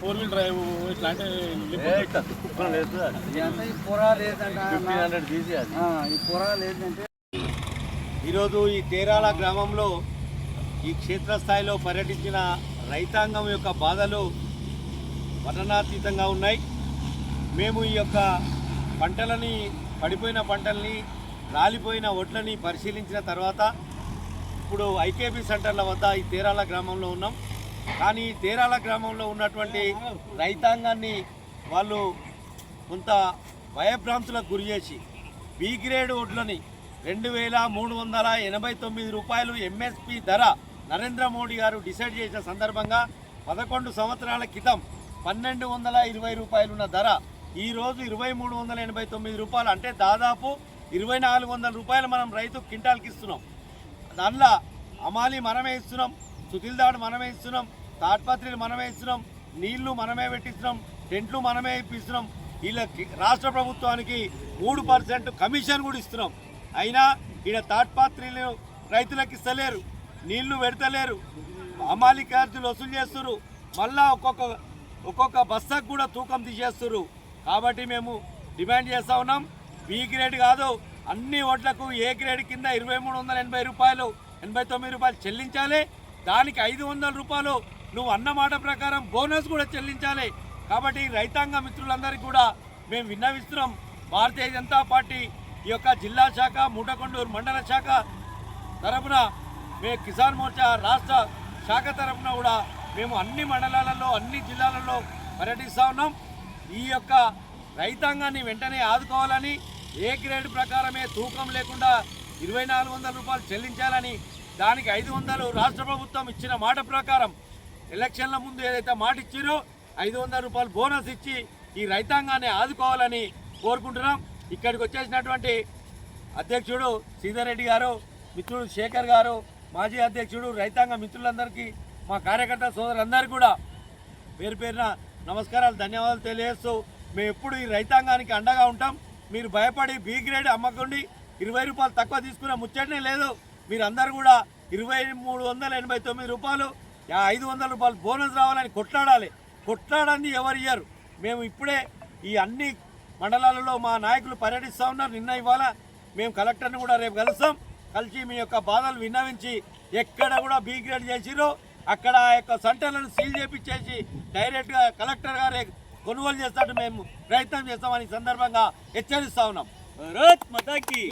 Four wheel drive ఇట్లాంటి ఇదంతా ఈ పొరా లేదంట ఆ, ఈ పొరా లేదంటే ఈరోజు ఈ తేరాల గ్రామంలో ఈ క్షేత్రస్థాయిలో పర్యటించిన రైతాంగం యొక్క బాధలు వర్ణనాతీతంగా ఉన్నాయి. మేము ఈ యొక్క పంటలని పడిపోయిన పంటల్ని రాలిపోయిన ఒడ్లని పరిశీలించిన తర్వాత ఇప్పుడు ఐకేబీ సెంటర్ల వద్ద ఈ తేరాల గ్రామంలో ఉన్నాం. కానీ తీరాల తేరాల గ్రామంలో ఉన్నటువంటి రైతాంగాన్ని వాళ్ళు కొంత భయభ్రాంతులకు గురి చేసి బి గ్రేడ్ వడ్లని రెండు వేల మూడు వందల ఎనభై తొమ్మిది రూపాయలు ఎంఎస్పి ధర నరేంద్ర మోడీ గారు డిసైడ్ చేసిన సందర్భంగా పదకొండు సంవత్సరాల క్రితం పన్నెండు వందల ఇరవై రూపాయలు ఉన్న ధర ఈరోజు ఇరవై మూడు వందల ఎనభై తొమ్మిది రూపాయలు. అంటే దాదాపు ఇరవై నాలుగు వందల రూపాయలు మనం రైతు క్వింటాల్కి ఇస్తున్నాం. దానిలో అమాలి మనమే ఇస్తున్నాం. సుతిల్దాడు మనమే ఇస్తున్నాం తాడ్పత్రిలు మనమే ఇస్తున్నాం నీళ్ళు మనమే పెట్టిస్తున్నాం టెంట్లు మనమే ఇప్పిస్తున్నాం. వీళ్ళకి రాష్ట్ర ప్రభుత్వానికి మూడు పర్సెంట్ కమిషన్ కూడా ఇస్తున్నాం. అయినా ఈడ తాడ్పాత్రిలు రైతులకు ఇస్తలేరు నీళ్ళు పెడతలేరు. అమాలి వసూలు చేస్తున్నారు మళ్ళా ఒక్కొక్క ఒక్కొక్క బస్సాకు కూడా తూకం తీసేస్తున్నారు కాబట్టి మేము డిమాండ్ చేస్తా ఉన్నాం. బి గ్రేడ్ కాదు అన్ని ఓట్లకు ఏ గ్రేడ్ కింద ఇరవై మూడు వందల ఎనభై రూపాయలు ఎనభై తొమ్మిది రూపాయలు చెల్లించాలి. దానికి ఐదు వందల రూపాయలు నువ్వు అన్నమాట ప్రకారం బోనస్ కూడా చెల్లించాలి. కాబట్టి రైతాంగ మిత్రులందరికీ కూడా మేము విన్నవిస్తున్నాం. భారతీయ జనతా పార్టీ ఈ యొక్క జిల్లా శాఖ మూటకొండూరు మండల శాఖ తరపున మేము కిసాన్ మోర్చా రాష్ట్ర శాఖ తరపున కూడా మేము అన్ని మండలాలలో అన్ని జిల్లాలలో పర్యటిస్తూ ఉన్నాం. ఈ యొక్క రైతాంగాన్ని వెంటనే ఆదుకోవాలని ఏ గ్రేడ్ ప్రకారమే తూకం లేకుండా ఇరవై నాలుగు వందల రూపాయలు చెల్లించాలని దానికి ఐదు వందలు రాష్ట్ర ప్రభుత్వం ఇచ్చిన మాట ప్రకారం ఎలక్షన్ల ముందు ఏదైతే మాట ఇచ్చారో ఐదు వందల రూపాయలు బోనస్ ఇచ్చి ఈ రైతాంగాన్ని ఆదుకోవాలని కోరుకుంటున్నాం. ఇక్కడికి వచ్చేసినటువంటి అధ్యక్షుడు సీతారెడ్డి గారు మిత్రుడు శేఖర్ గారు మాజీ అధ్యక్షుడు రైతాంగ మిత్రులందరికీ మా కార్యకర్త సోదరులందరికీ కూడా పేరు పేరున నమస్కారాలు ధన్యవాదాలు తెలియజేస్తూ మేము ఎప్పుడు ఈ రైతాంగానికి అండగా ఉంటాం. మీరు భయపడి బి గ్రేడ్ అమ్మకండి. ఇరవై రూపాయలు తక్కువ తీసుకునే ముచ్చటనే లేదు. మీరందరూ కూడా ఇరవై మూడు వందల ఎనభై తొమ్మిది రూపాయలు ఐదు వందల రూపాయలు బోనస్ రావాలని కొట్లాడాలి. కొట్లాడని ఎవరు ఇయ్యరు. మేము ఇప్పుడే ఈ అన్ని మండలాలలో మా నాయకులు పర్యటిస్తూ ఉన్నారు. నిన్న ఇవాళ మేము కలెక్టర్ని కూడా రేపు కలుస్తాం. కలిసి మీ యొక్క బాధలు విన్నవించి ఎక్కడ కూడా బీ గ్రేడ్ చేసిరో అక్కడ ఆ యొక్క సెంటర్లను సీల్ చేపించేసి డైరెక్ట్గా కలెక్టర్ గారే కొనుగోలు చేస్తాడు మేము ప్రయత్నం చేస్తామని సందర్భంగా హెచ్చరిస్తా ఉన్నాం. భారత్ మతాకి